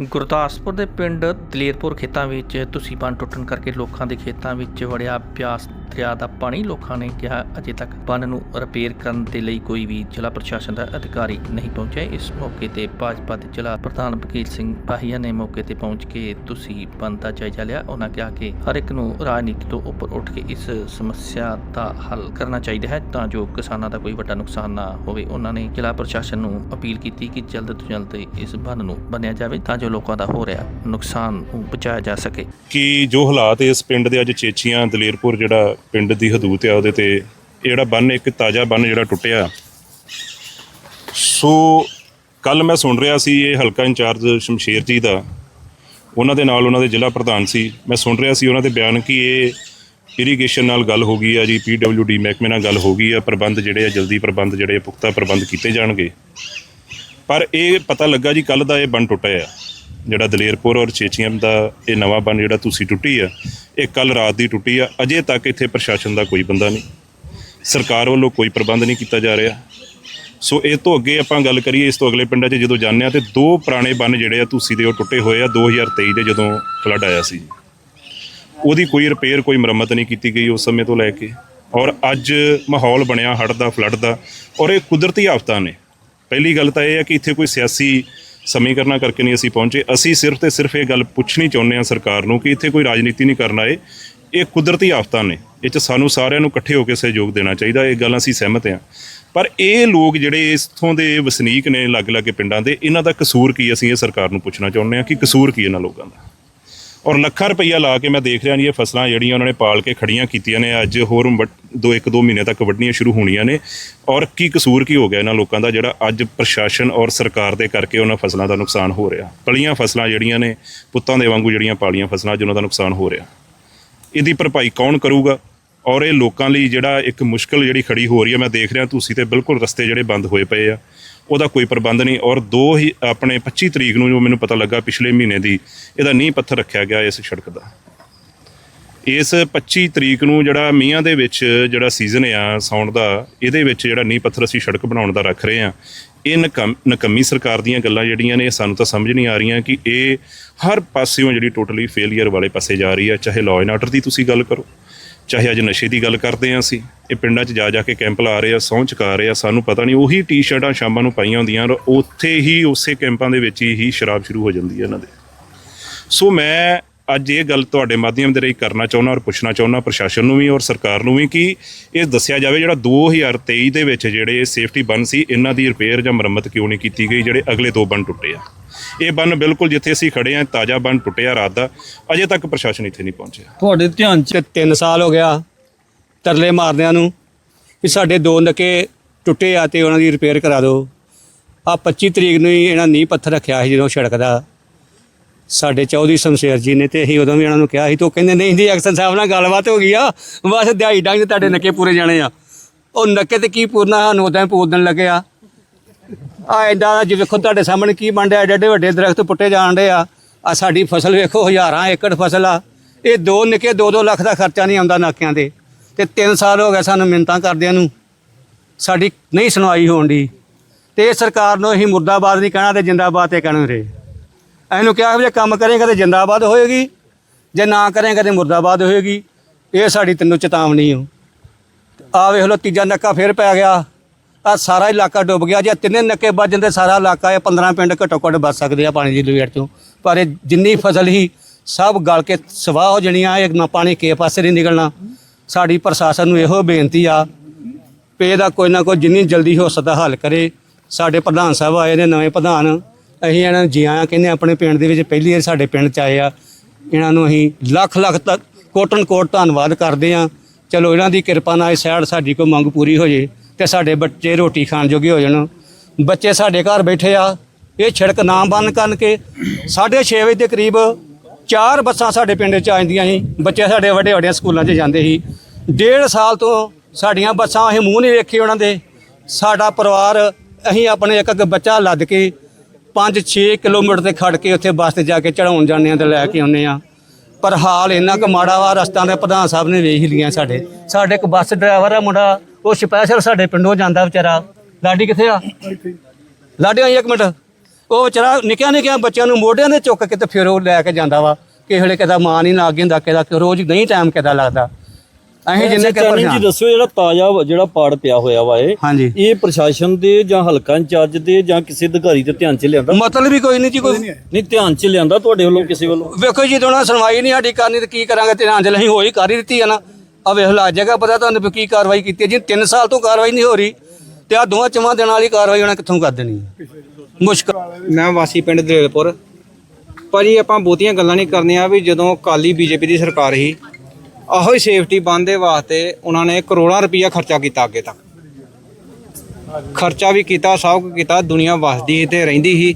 ਗੁਰਦਾਸਪੁਰ ਦੇ ਪਿੰਡ ਦਲੇਰਪੁਰ ਖੇਤਾਂ ਵਿੱਚ ਤੁਸੀਂ ਬੰਨ ਟੁੱਟਣ ਕਰਕੇ ਲੋਕਾਂ ਦੇ ਖੇਤਾਂ ਵਿੱਚ ਵੜਿਆ ਬਿਆਸ ਦਰਿਆ ਦਾ ਪਾਣੀ ਲੋਕਾਂ ਨੇ ਕਿਹਾ, ਅਜੇ ਤੱਕ ਬੰਨ ਨੂੰ ਰਿਪੇਅਰ ਕਰਨ ਦੇ ਲਈ ਕੋਈ ਵੀ ਜ਼ਿਲ੍ਹਾ ਪ੍ਰਸ਼ਾਸਨ ਦਾ ਅਧਿਕਾਰੀ ਨਹੀਂ ਪਹੁੰਚਿਆ। ਇਸ ਮੌਕੇ ਤੇ ਭਾਜਪਾ ਦੇ ਜ਼ਿਲ੍ਹਾ ਪ੍ਰਧਾਨ ਵਕੀਲ ਸਿੰਘ ਪਾਹੀਆ ਨੇ ਮੌਕੇ ਤੇ ਪਹੁੰਚ ਕੇ ਤੁਸੀਂ ਬੰਨ ਦਾ ਜਾਇਜ਼ਾ ਲਿਆ? ਉਹਨਾਂ ਕਿਹਾ ਕਿ ਹਰ ਇੱਕ ਨੂੰ ਰਾਜਨੀਤੀ ਤੋਂ ਉੱਪਰ ਉੱਠ ਕੇ ਇਸ ਸਮੱਸਿਆ ਦਾ ਹੱਲ ਕਰਨਾ ਚਾਹੀਦਾ ਹੈ, ਤਾਂ ਜੋ ਕਿਸਾਨਾਂ ਦਾ ਕੋਈ ਵੱਡਾ ਨੁਕਸਾਨ ਨਾ ਹੋਵੇ। ਉਹਨਾਂ ਨੇ ਜ਼ਿਲ੍ਹਾ ਪ੍ਰਸ਼ਾਸਨ ਨੂੰ ਅਪੀਲ ਕੀਤੀ ਕਿ ਜਲਦ ਤੋਂ ਜਲਦ ਇਸ ਬੰਨ ਨੂੰ ਬੰਨਿਆ ਜਾਵੇ, ਤਾਂ ਜੋ ਲੋਕਾਂ ਦਾ ਹੋ ਰਿਹਾ ਨੁਕਸਾਨ ਨੂੰ ਬਚਾਇਆ ਜਾ ਸਕੇ। ਕਿ ਜੋ ਹਾਲਾਤ ਇਸ ਪਿੰਡ ਦੇ ਅੱਜ ਚੇਚੀਆਂ ਦਲੇਰਪੁਰ ਜਿਹੜਾ ਪਿੰਡ ਦੀ ਹਦੂਦ ਆ ਉਹਦੇ ਤੇ ਇਹ ਜਿਹੜਾ ਬੰਨ ਇੱਕ ਤਾਜ਼ਾ ਬੰਨ ਜਿਹੜਾ ਟੁੱਟਿਆ। ਸੋ ਕੱਲ ਮੈਂ ਸੁਣ ਰਿਹਾ ਸੀ ਇਹ ਹਲਕਾ ਇੰਚਾਰਜ ਸ਼ਮਸ਼ੇਰ ਜੀ ਦਾ। ਉਹਨਾਂ ਦੇ ਨਾਲ ਉਹਨਾਂ ਦੇ ਜ਼ਿਲ੍ਹਾ ਪ੍ਰਧਾਨ ਸੀ। ਮੈਂ ਸੁਣ ਰਿਹਾ ਸੀ ਉਹਨਾਂ ਦੇ ਬਿਆਨ ਕਿ ਇਹ ਇਰੀਗੇਸ਼ਨ ਨਾਲ ਗੱਲ ਹੋ ਗਈ ਆ ਜੀ ਪੀਡਬਲਯੂਡੀ ਮਹਿਕਮੇ ਨਾਲ ਗੱਲ ਹੋ ਗਈ ਆ ਪ੍ਰਬੰਧ ਜਿਹੜੇ ਆ ਜਲਦੀ ਪ੍ਰਬੰਧ ਜਿਹੜੇ ਆ, ਪੁਖਤਾ ਪ੍ਰਬੰਧ ਕੀਤੇ ਜਾਣਗੇ। ਪਰ ਇਹ ਪਤਾ ਲੱਗਾ ਜੀ ਕੱਲ ਦਾ ਇਹ ਬੰਨ ਟੁੱਟਿਆ ਆ। ਜਿਹੜਾ ਦਲੇਰਪੁਰ ਔਰ ਚੇਚੀਆਂ ਦਾ ਇਹ ਨਵਾਂ ਬੰਨ ਜਿਹੜਾ ਤੁਸੀਂ ਟੁੱਟੀ ਆ ਇਹ ਕੱਲ ਰਾਤ ਦੀ ਟੁੱਟੀ ਆ, ਅਜੇ ਤੱਕ ਇੱਥੇ ਪ੍ਰਸ਼ਾਸਨ ਦਾ ਕੋਈ ਬੰਦਾ ਨਹੀਂ। ਸਰਕਾਰ ਵੱਲੋਂ ਕੋਈ ਪ੍ਰਬੰਧ ਨਹੀਂ ਕੀਤਾ ਜਾ ਰਿਹਾ। ਸੋ ਇਹ ਤੋਂ ਅੱਗੇ ਆਪਾਂ ਗੱਲ ਕਰੀਏ ਇਸ ਤੋਂ ਅਗਲੇ ਪਿੰਡਾਂ 'ਚ ਜਦੋਂ ਜਾਂਦੇ ਆ ਤੇ ਦੋ ਪੁਰਾਣੇ ਬੰਨ ਜਿਹੜੇ ਆ ਤੁਸੀਂ ਦੇ ਉਹ ਟੁੱਟੇ ਹੋਏ ਆ 2023 ਦੇ ਜਦੋਂ ਫਲੱਡ ਆਇਆ ਸੀ। ਉਹਦੀ ਕੋਈ ਰਿਪੇਅਰ ਕੋਈ ਮੁਰੰਮਤ ਨਹੀਂ ਕੀਤੀ ਗਈ ਉਸ ਸਮੇਂ ਤੋਂ ਲੈ ਕੇ। ਔਰ ਅੱਜ ਮਾਹੌਲ ਬਣਿਆ ਹੜ੍ਹ ਦਾ ਫਲੱਡ ਦਾ। ਔਰ ਇਹ ਕੁਦਰਤੀ ਆਫਤਾਂ ਨੇ। ਪਹਿਲੀ ਗੱਲ ਤਾਂ ਇਹ ਹੈ ਕਿ ਇੱਥੇ ਕੋਈ ਸਿਆਸੀ ਸਮੀਕਰਨਾਂ ਕਰਕੇ ਨਹੀਂ ਅਸੀਂ ਪਹੁੰਚੇ। ਅਸੀਂ ਸਿਰਫ ਤੇ ਸਿਰਫ ਇਹ ਗੱਲ ਪੁੱਛਣੀ ਚਾਹੁੰਦੇ ਹਾਂ ਸਰਕਾਰ ਨੂੰ ਕਿ ਇੱਥੇ ਕੋਈ ਰਾਜਨੀਤੀ ਨਹੀਂ ਕਰਨਾ ਇਹ ਇਹ ਕੁਦਰਤੀ ਆਫਤਾਂ ਨੇ। ਇਹ 'ਚ ਸਾਨੂੰ ਸਾਰਿਆਂ ਨੂੰ ਇਕੱਠੇ ਹੋ ਕੇ ਸਹਿਯੋਗ ਦੇਣਾ ਚਾਹੀਦਾ। ਇਹ ਗੱਲ ਅਸੀਂ ਸਹਿਮਤ ਹਾਂ। ਪਰ ਇਹ ਲੋਕ ਜਿਹੜੇ ਇਥੋਂ ਦੇ ਵਸਨੀਕ ਨੇ ਅਲੱਗ-ਅਲੱਗ ਪਿੰਡਾਂ ਦੇ, ਇਹਨਾਂ ਦਾ ਕਸੂਰ ਕੀ ਅਸੀਂ ਇਹ ਸਰਕਾਰ ਨੂੰ ਪੁੱਛਣਾ ਚਾਹੁੰਦੇ ਹਾਂ ਕਿ ਕਸੂਰ ਕੀ ਇਹਨਾਂ ਲੋਕਾਂ ਦਾ? ਔਰ ਲੱਖਾਂ ਰੁਪਈਆ ਲਾ ਕੇ ਮੈਂ ਦੇਖ ਰਿਹਾ ਜੀ ਇਹ ਫਸਲਾਂ ਜਿਹੜੀਆਂ ਉਹਨਾਂ ਨੇ ਪਾਲ ਕੇ ਖੜੀਆਂ ਕੀਤੀਆਂ ਨੇ, ਅੱਜ ਹੋਰ ਵੱਢ- ਦੋ, ਇੱਕ, ਦੋ ਮਹੀਨੇ ਤੱਕ ਵੱਢਣੀਆਂ ਸ਼ੁਰੂ ਹੋਣੀਆਂ ਨੇ। ਔਰ ਕੀ ਕਸੂਰ ਕੀ ਹੋ ਗਿਆ ਇਹਨਾਂ ਲੋਕਾਂ ਦਾ, ਜਿਹੜਾ ਅੱਜ ਪ੍ਰਸ਼ਾਸਨ ਔਰ ਸਰਕਾਰ ਦੇ ਕਰਕੇ ਉਹਨਾਂ ਫਸਲਾਂ ਦਾ ਨੁਕਸਾਨ ਹੋ ਰਿਹਾ? ਪਲੀਆਂ ਫਸਲਾਂ ਜਿਹੜੀਆਂ ਨੇ, ਪੁੱਤਾਂ ਦੇ ਵਾਂਗੂ ਜਿਹੜੀਆਂ ਪਾਲੀਆਂ ਫਸਲਾਂ, ਅੱਜ ਉਹਨਾਂ ਦਾ ਨੁਕਸਾਨ ਹੋ ਰਿਹਾ। ਇਹਦੀ ਭਰਪਾਈ ਕੌਣ ਕਰੂਗਾ? ਔਰ ਇਹ ਲੋਕਾਂ ਲਈ ਜਿਹੜਾ ਇੱਕ ਮੁਸ਼ਕਲ ਜਿਹੜੀ ਖੜੀ ਹੋ ਰਹੀ ਹੈ, ਮੈਂ ਦੇਖ ਰਿਹਾ ਤੁਸੀਂ ਤੇ ਬਿਲਕੁਲ ਰਸਤੇ ਜਿਹੜੇ ਬੰਦ ਹੋਏ ਪਏ ਆ। ਉਹਦਾ ਕੋਈ ਪ੍ਰਬੰਧ ਨਹੀਂ ਔਰ ਦੋ ਹੀ ਆਪਣੇ 25 ਤਰੀਕ ਨੂੰ ਜੋ ਮੈਨੂੰ ਪਤਾ ਲੱਗਾ ਪਿਛਲੇ ਮਹੀਨੇ ਦੀ, ਇਹਦਾ ਨੀਂਹ ਪੱਥਰ ਰੱਖਿਆ ਗਿਆ ਇਸ ਸੜਕ ਦਾ। ਇਸ 25 ਤਰੀਕ ਨੂੰ ਜਿਹੜਾ ਮੀਆਂ ਦੇ ਵਿੱਚ ਜਿਹੜਾ ਸੀਜ਼ਨ ਆ, ਸਾਉਣ ਦਾ, ਇਹਦੇ ਵਿੱਚ ਜਿਹੜਾ ਨੀਂਹ ਪੱਥਰ ਅਸੀਂ ਸੜਕ ਬਣਾਉਣ ਦਾ ਰੱਖ ਰਹੇ ਆ ਇਹ ਨਕਮ, ਨਕਮੀ ਸਰਕਾਰ ਦੀਆਂ ਗੱਲਾਂ ਜਿਹੜੀਆਂ ਨੇ, ਇਹ ਸਾਨੂੰ ਤਾਂ ਸਮਝ ਨਹੀਂ ਆ ਰਹੀਆਂ ਕਿ ਇਹ ਹਰ ਪਾਸਿਓਂ ਜਿਹੜੀ ਟੋਟਲੀ ਫੇਲਿਅਰ ਵਾਲੇ ਪਾਸੇ ਜਾ ਰਹੀ ਹੈ ਚਾਹੇ ਲਾਅ ਐਂਡ ਆਰਡਰ ਦੀ ਤੁਸੀਂ ਗੱਲ ਕਰੋ। ਚਾਹੇ ਅੱਜ ਨਸ਼ੇ ਦੀ ਗੱਲ ਕਰਦੇ ਹਾਂ ਅਸੀਂ, ਇਹ ਪਿੰਡਾਂ 'ਚ ਜਾ ਜਾ ਕੇ ਕੈਂਪ ਲਾ ਰਹੇ ਆ, ਸਹੁੰ ਚੁਕਾ ਰਹੇ ਆ, ਸਾਨੂੰ ਪਤਾ ਨਹੀਂ, ਉਹੀ ਟੀ-ਸ਼ਰਟਾਂ ਸ਼ਾਮਾਂ ਨੂੰ ਪਾਈਆਂ ਹੁੰਦੀਆਂ ਔਰ ਉੱਥੇ ਹੀ ਉਸੇ ਕੈਂਪਾਂ ਦੇ ਵਿੱਚ ਹੀ ਸ਼ਰਾਬ ਸ਼ੁਰੂ ਹੋ ਜਾਂਦੀ ਹੈ ਇਹਨਾਂ ਦੇ। ਸੋ ਮੈਂ ਅੱਜ ਇਹ ਗੱਲ ਤੁਹਾਡੇ ਮਾਧਿਅਮ ਦੇ ਰਾਹੀਂ ਕਰਨਾ ਚਾਹੁੰਦਾ ਔਰ ਪੁੱਛਣਾ ਚਾਹੁੰਦਾ, ਪ੍ਰਸ਼ਾਸਨ ਨੂੰ ਵੀ ਔਰ ਸਰਕਾਰ ਨੂੰ ਵੀ ਕਿ ਇਹ ਦੱਸਿਆ ਜਾਵੇ ਜਿਹੜਾ 2023 ਦੇ ਵਿੱਚ ਜਿਹੜੇ ਸੇਫਟੀ ਬੰਨ ਸੀ, ਇਹਨਾਂ ਦੀ ਰਿਪੇਅਰ ਜਾਂ ਮੁਰੰਮਤ ਕਿਉਂ ਨਹੀਂ ਕੀਤੀ ਗਈ, ਜਿਹੜੇ ਅਗਲੇ ਦੋ ਬੰਨ ਟੁੱਟੇ ਆ। ਇਹ ਬੰਨ ਬਿਲਕੁਲ ਜਿੱਥੇ ਅਸੀਂ ਖੜੇ ਆ, ਤਾਜ਼ਾ ਬੰਨ ਟੁੱਟਿਆ ਰਾਤ ਦਾ, ਅਜੇ ਤੱਕ ਪ੍ਰਸ਼ਾਸਨ ਇੱਥੇ ਨਹੀਂ ਪਹੁੰਚਿਆ। ਤੁਹਾਡੇ ਧਿਆਨ ਚ 3 ਸਾਲ ਹੋ ਗਿਆ ਤਰਲੇ ਮਾਰਦਿਆਂ ਨੂੰ ਕਿ ਸਾਡੇ ਦੋ ਨਕੇ ਟੁੱਟੇ ਆ ਤੇ ਉਹਨਾਂ ਦੀ ਰਿਪੇਅਰ ਕਰਾ ਦਿਓ। ਆ 25 ਤਰੀਕ ਨੂੰ ਹੀ ਇਹਨਾਂ ਨੀਂਹ ਪੱਥਰ ਰੱਖਿਆ ਸੀ ਜਦੋਂ ਸੜਕ ਦਾ। ਸਾਡੇ ਚੌਧਰੀ ਸ਼ਮਸ਼ੇਰ ਜੀ ਨੇ ਤੇ ਅਸੀਂ ਉਦੋਂ ਵੀ ਇਹਨਾਂ ਨੂੰ ਕਿਹਾ ਸੀ ਤੇ ਉਹ ਕਹਿੰਦੇ, ਨਹੀਂ ਜੀ ਐਕਸ਼ਨ ਸਾਹਿਬ ਨਾਲ ਗੱਲਬਾਤ ਹੋ ਗਈ ਆ। ਬਸ ਦਿਹਾਈ ਡੰਗ ਤੁਹਾਡੇ ਨੱਕੇ ਪੂਰੇ ਜਾਣੇ ਆ। ਉਹ ਨੱਕੇ ਤੇ ਕੀ ਪੂਰਨਾ, ਸਾਨੂੰ ਉਦਾਂ ਹੀ ਪੂਰਨ ਲੱਗੇ ਆ। ਆ ਐਡਾ ਜਿ, ਵੇਖੋ ਤੁਹਾਡੇ ਸਾਹਮਣੇ ਕੀ ਬਣਦਾ ਐਡੇ ਐਡੇ ਵੱਡੇ ਦਰਖਤ ਪੁੱਟੇ ਜਾਣ ਡੇ ਆ। ਆ ਸਾਡੀ ਫਸਲ ਵੇਖੋ, ਹਜ਼ਾਰਾਂ ਏਕੜ ਫਸਲ ਆ। ਇਹ ਦੋ ਨਿੱਕੇ 2-2 ਲੱਖ ਦਾ ਖਰਚਾ ਨਹੀਂ ਆਉਂਦਾ ਨਾਕਿਆਂ ਤੇ। ਤੇ 3 ਸਾਲ ਹੋ ਗਏ ਸਾਨੂੰ ਮਿੰਤਾਂ ਕਰਦਿਆਂ ਨੂੰ। ਸਾਡੀ ਨਹੀਂ ਸੁਣਵਾਈ ਹੋਣ ਦੀ ਤੇ ਇਹ ਸਰਕਾਰ ਨੂੰ ਅਸੀਂ ਮੁਰਦਾਬਾਦ ਨਹੀਂ ਕਹਿਣਾ ਤੇ ਜਿੰਦਾਬਾਦ ਤੇ ਕਹਿਣਾ ਰਹੇ ਇਹਨੂੰ ਕਿਹਾ ਵੀ ਜੇ ਕੰਮ ਕਰੇਗਾ ਤੇ ਜਿੰਦਾਬਾਦ ਹੋਏਗੀ, ਜੇ ਨਾ ਕਰੇਗਾ ਤੇ ਮੁਰਦਾਬਾਦ ਹੋਏਗੀ। ਇਹ ਸਾਡੀ ਤੈਨੂੰ ਚੇਤਾਵਨੀ ਹੋ ਆ ਵੇਖ ਲਓ, ਤੀਜਾ ਨੱਕਾ ਫੇਰ ਪੈ ਗਿਆ। ਆ ਸਾਰਾ ਇਲਾਕਾ ਡੁੱਬ ਗਿਆ। ਜੇ ਤਿੰਨੇ ਨੱਕੇ ਵੱਜ ਜਾਂਦੇ, ਸਾਰਾ ਇਲਾਕਾ ਇਹ 15 ਪਿੰਡ ਘੱਟੋ ਘੱਟ ਬਚ ਸਕਦੇ ਆ ਪਾਣੀ ਦੀ ਲਵੇਟ ਤੋਂ ਪਰ ਇਹ ਜਿੰਨੀ ਫਸਲ ਹੀ ਸਭ ਗਲ ਕੇ ਸਵਾਹ ਹੋ ਜਣੀਆਂ ਇਹ ਨਾ ਪਾਣੀ ਕੇ ਪਾਸੇ ਨਹੀਂ ਨਿਕਲਣਾ। ਸਾਡੀ ਪ੍ਰਸ਼ਾਸਨ ਨੂੰ ਇਹੋ ਬੇਨਤੀ ਆ ਪੇ ਦਾ ਕੋਈ ਨਾ ਕੋਈ ਜਿੰਨੀ ਜਲਦੀ ਹੋ ਸਕਦਾ ਹੱਲ ਕਰੇ। ਸਾਡੇ ਪ੍ਰਧਾਨ ਸਾਹਿਬ ਆਏ ਨੇ, ਨਵੇਂ ਪ੍ਰਧਾਨ। ਅਸੀਂ ਇਹਨਾਂ ਨੂੰ ਜੀ ਆਇਆਂ ਕਹਿੰਦੇ ਹਾਂ ਆਪਣੇ ਪਿੰਡ ਦੇ ਵਿੱਚ ਪਹਿਲੀ ਵਾਰ ਸਾਡੇ ਪਿੰਡ ਚ ਆਏ ਆ। ਇਹਨਾਂ ਨੂੰ ਅਸੀਂ ਲੱਖ ਲੱਖ ਤੱਕ ਕੋਟਨ ਕੋਟ ਧੰਨਵਾਦ ਕਰਦੇ ਆ ਚਲੋ ਇਹਨਾਂ ਦੀ ਕਿਰਪਾ ਨਾਲ ਇਹ ਸਾਈਡ ਸਾਡੀ ਕੋਈ ਮੰਗ ਪੂਰੀ ਹੋ ਜੇ ਤੇ ਸਾਡੇ ਬੱਚੇ ਰੋਟੀ ਖਾਣ ਜੋਗੇ ਹੋ ਜਾਣ। ਬੱਚੇ ਸਾਡੇ ਘਰ ਬੈਠੇ ਆ। ਇਹ ਛਿੜਕ ਨਾ ਬੰਨ ਕਰਨ ਕੇ 6:30 ਵਜੇ ਦੇ ਕਰੀਬ ਚਾਰ ਬੱਸਾਂ ਸਾਡੇ ਪਿੰਡ ਚ ਆ ਜਾਂਦੀਆਂ ਸੀ। ਬੱਚੇ ਸਾਡੇ ਵੱਡੇ ਵੱਡੇ ਸਕੂਲਾਂ 'ਚ ਜਾਂਦੇ ਸੀ। ਡੇਢ ਸਾਲ ਤੋਂ ਸਾਡੀਆਂ ਬੱਸਾਂ ਅਸੀਂ ਮੂੰਹ ਨਹੀਂ ਵੇਖੇ ਉਹਨਾਂ ਦੇ। ਸਾਡਾ ਪਰਿਵਾਰ ਅਸੀਂ ਆਪਣੇ ਇੱਕ ਇੱਕ ਬੱਚਾ ਲੱਦ ਕੇ 5-6 ਕਿਲੋਮੀਟਰ ਤੇ ਖੜ ਕੇ ਉੱਥੇ ਬੱਸ ਤੇ ਜਾ ਕੇ ਚੜਾਉਣ ਜਾਂਦੇ ਆ ਤੇ ਲੈ ਕੇ ਆਉਂਦੇ ਆ। ਪਰ ਹਾਲ ਇੰਨਾ ਕੁ ਮਾੜਾ ਵਾ ਰਸਤਾ ਦੇ ਪ੍ਰਧਾਨ ਸਾਹਿਬ ਨੇ ਵੇਖ ਹੀ ਲੀਆਂ ਸਾਡੇ। ਸਾਡੇ ਇੱਕ ਬੱਸ ਡਰਾਈਵਰ ਆ ਮੁੰਡਾ, ਉਹ ਸਪੈਸ਼ਲ ਸਾਡੇ ਪਿੰਡੋਂ ਜਾਂਦਾ ਵਿਚਾਰਾ। ਲਾਡੀ ਕਿੱਥੇ ਆ? ਲਾਡੀ ਆਈ ਇੱਕ ਮਿੰਟ। ਉਹ ਵਿਚਾਰਾ ਨਿੱਕਿਆਂ ਨਿੱਕਿਆਂ ਬੱਚਿਆਂ ਨੂੰ ਮੋਢਿਆਂ ਦੇ ਚੁੱਕ ਕੇ ਤੇ ਫਿਰ ਉਹ ਲੈ ਕੇ ਜਾਂਦਾ ਵਾ। ਕਿਸੇ ਵੇਲੇ ਕਿਦਾ ਮਾਂ ਨਹੀਂ ਲੱਗ ਹੁੰਦਾ ਕਿਦਾ ਰੋਜ਼ ਨਹੀਂ ਟਾਈਮ ਕਿਦਾ ਲੱਗਦਾ। ਅਸੀਂ ਜਿੰਨੇ ਕਿ ਚਾਨਣ ਜੀ ਪਰੇਸ਼ਾਨ ਦੱਸਿਓ ਜਿਹੜਾ ਤਾਜ਼ਾ ਵਾ- ਜਿਹੜਾ ਪਾੜ ਪਿਆ ਹੋਇਆ ਵਾ ਇਹ। ਹਾਂਜੀ। ਇਹ ਪ੍ਰਸ਼ਾਸਨ ਦੇ ਜਾਂ ਹਲਕਾ ਇੰਚਾਰਜ ਦੇ ਜਾਂ ਕਿਸੇ ਅਧਿਕਾਰੀ ਦੇ ਧਿਆਨ 'ਚ ਲਿਆਂਦਾ? ਮਤਲਬ ਵੀ ਕੋਈ ਨਹੀਂ ਜੀ ਕੋਈ ਨਹੀਂ ਧਿਆਨ 'ਚ ਲਿਆਂਦਾ ਤੁਹਾਡੇ ਵੱਲੋਂ ਕਿਸੇ ਵੱਲੋਂ? ਵੇਖੋ ਜੀ ਉਹਨਾਂ ਸੁਣਵਾਈ ਨਹੀਂ ਸਾਡੀ ਕਰਨੀ ਤੇ ਕੀ ਕਰਾਂਗੇ? ਤੇ ਅੰਜਲ ਅਸੀਂ ਹੋਈ ਕਰ ਹੀ ਦਿੱਤੀ ਆ ਨਾ। ਆ ਵੇਖ ਲਾ ਜਗ੍ਹਾ ਪਤਾ ਤੁਹਾਨੂੰ ਵੀ ਕੀ ਕਾਰਵਾਈ ਕੀਤੀ ਹੈ। ਜੀ 3 ਸਾਲ ਤੋਂ ਕਾਰਵਾਈ ਨਹੀਂ ਹੋ ਰਹੀ ਤੇ ਆ ਦੋਵਾਂ ਚਵਾਂ ਦਿਨਾਂ ਵਾਲੀ ਕਾਰਵਾਈ ਉਹਨਾਂ ਕਿੱਥੋਂ ਕਰ ਦੇਣੀ ਹੈ? ਮੁਸ਼ਕਲ ਮੈਂ ਵਾਸੀ ਪਿੰਡ ਦਲੇਲਪੁਰ। ਭਾਜੀ ਆਪਾਂ ਬਹੁਤੀਆਂ ਗੱਲਾਂ ਨਹੀਂ ਕਰਨੀਆਂ ਵੀ ਜਦੋਂ ਕਾਲੀ ਬੀਜੇਪੀ ਦੀ ਸਰਕਾਰ ਸੀ ਆਹੋ ਹੀ ਸੇਫਟੀ ਬੰਦ ਵਾਸਤੇ ਉਹਨਾਂ ਨੇ ਕਰੋੜਾਂ ਰੁਪਈਆ ਖਰਚਾ ਕੀਤਾ ਅੱਗੇ ਤੱਕ। ਖਰਚਾ ਵੀ ਕੀਤਾ, ਸਭ ਕੁਝ ਕੀਤਾ, ਦੁਨੀਆ ਵਸਦੀ ਸੀ ਤੇ ਰਹਿੰਦੀ ਸੀ।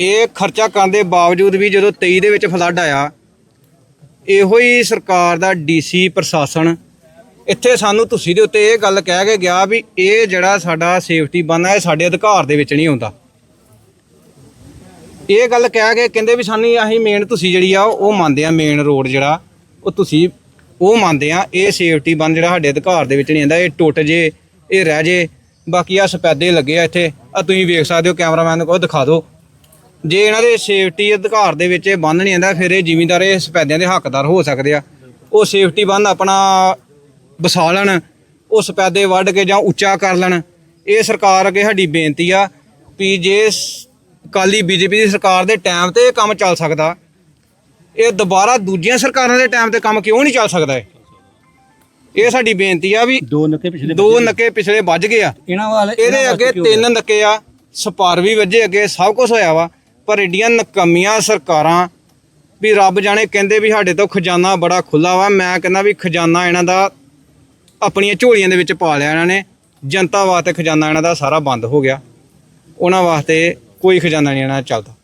ਇਹ ਖਰਚਾ ਕਰਨ ਦੇ ਬਾਵਜੂਦ ਵੀ ਜਦੋਂ 23 ਦੇ ਵਿੱਚ ਫਲੱਡ ਆਇਆ, ਇਹੋ ਹੀ ਸਰਕਾਰ ਦਾ ਡੀਸੀ ਪ੍ਰਸ਼ਾਸਨ ਇੱਥੇ ਸਾਨੂੰ ਤੁਸੀਂ ਦੇ ਉੱਤੇ ਇਹ ਗੱਲ ਕਹਿ ਕੇ ਗਿਆ ਵੀ ਇਹ ਜਿਹੜਾ ਸਾਡਾ ਸੇਫਟੀ ਬੰਨ ਹੈ ਇਹ ਸਾਡੇ ਅਧਿਕਾਰ ਦੇ ਵਿੱਚ ਨਹੀਂ ਆਉਂਦਾ। ਇਹ ਗੱਲ ਕਹਿ ਕੇ ਕਹਿੰਦੇ ਵੀ ਸਾਨੂੰ ਅਸੀਂ ਮੇਨ ਤੁਸੀਂ ਜਿਹੜੀ ਆ, ਉਹ ਮੰਨਦੇ ਆ ਮੇਨ ਰੋਡ ਜਿਹੜਾ। ਉਹ ਤੁਸੀਂ ਉਹ ਮੰਨਦੇ ਆ, ਇਹ ਸੇਫਟੀ ਬੰਦ ਜਿਹੜਾ ਸਾਡੇ ਅਧਿਕਾਰ ਦੇ ਵਿੱਚ ਨਹੀਂ ਆਉਂਦਾ ਇਹ ਟੁੱਟ ਜੇ, ਇਹ ਰਹਿ ਜੇ, ਬਾਕੀ ਆ ਸਪੈਦੇ ਲੱਗੇ ਆ ਇੱਥੇ। ਆ ਤੁਸੀਂ ਵੇਖ ਸਕਦੇ ਹੋ, ਕੈਮਰਾਮੈਨ ਨੂੰ ਕਹੋ, ਦਿਖਾ ਦਿਓ। ਜੇ ਇਹਨਾਂ ਦੇ ਸੇਫਟੀ ਅਧਿਕਾਰ ਦੇ ਵਿੱਚ ਇਹ ਬੰਦ ਨਹੀਂ ਆਉਂਦਾ ਫਿਰ ਇਹ ਜ਼ਿਮੀਂਦਾਰ ਇਹ ਸਪੈਦਿਆਂ ਦੇ ਹੱਕਦਾਰ ਹੋ ਸਕਦੇ ਆ। ਉਹ ਸੇਫਟੀ ਬੰਦ ਆਪਣਾ ਵਸਾ ਲੈਣ, ਉਹ ਸਪੈਦੇ ਵੱਢ ਕੇ ਜਾਂ ਉੱਚਾ ਕਰ ਲੈਣ। ਇਹ ਸਰਕਾਰ ਅੱਗੇ ਸਾਡੀ ਬੇਨਤੀ ਆ ਵੀ ਜੇ ਸ- ਅਕਾਲੀ ਬੀਜੇਪੀ ਦੀ ਸਰਕਾਰ ਦੇ ਟਾਈਮ ਤੇ ਇਹ ਕੰਮ ਚੱਲ ਸਕਦਾ। ਇਹ ਦੁਬਾਰਾ ਦੂਜੀਆਂ ਸਰਕਾਰਾਂ ਦੇ ਟਾਈਮ ਤੇ ਕੰਮ ਕਿਉਂ ਨਹੀਂ ਚੱਲ ਸਕਦਾ ਇਹ? ਇਹ ਸਾਡੀ ਬੇਨਤੀ ਆ ਵੀ ਦੋ ਨੱਕੇ ਪਿਛਲੇ ਦੋ ਨੱਕੇ ਪਿਛਲੇ ਵੱਜ ਗਏ ਆ। ਇਹਨਾਂ ਵਾਲੇ ਇਹਦੇ ਅੱਗੇ ਤਿੰਨ ਨੱਕੇ ਆ ਸਪਾਰ ਵੀ ਵੱਜੇ ਅੱਗੇ ਸਭ ਕੁਝ ਹੋਇਆ ਵਾ ਪਰ ਏਡੀਆਂ ਨਕਮੀਆਂ ਸਰਕਾਰਾਂ ਵੀ ਰੱਬ ਜਾਣੇ ਕਹਿੰਦੇ ਵੀ ਸਾਡੇ ਤੋਂ ਖਜ਼ਾਨਾ ਬੜਾ ਖੁੱਲਾ ਵਾ। ਮੈਂ ਕਹਿੰਦਾ ਵੀ ਖਜ਼ਾਨਾ ਇਹਨਾਂ ਦਾ ਆਪਣੀਆਂ ਝੋਲੀਆਂ ਦੇ ਵਿੱਚ ਪਾ ਲਿਆ ਇਹਨਾਂ ਨੇ। ਜਨਤਾ ਵਾਸਤੇ ਖਜ਼ਾਨਾ ਇਹਨਾਂ ਦਾ ਸਾਰਾ ਬੰਦ ਹੋ ਗਿਆ। ਉਹਨਾਂ ਵਾਸਤੇ ਕੋਈ ਖਜ਼ਾਨਾ ਨਹੀਂ ਇਹਨਾਂ ਦਾ ਚੱਲਦਾ।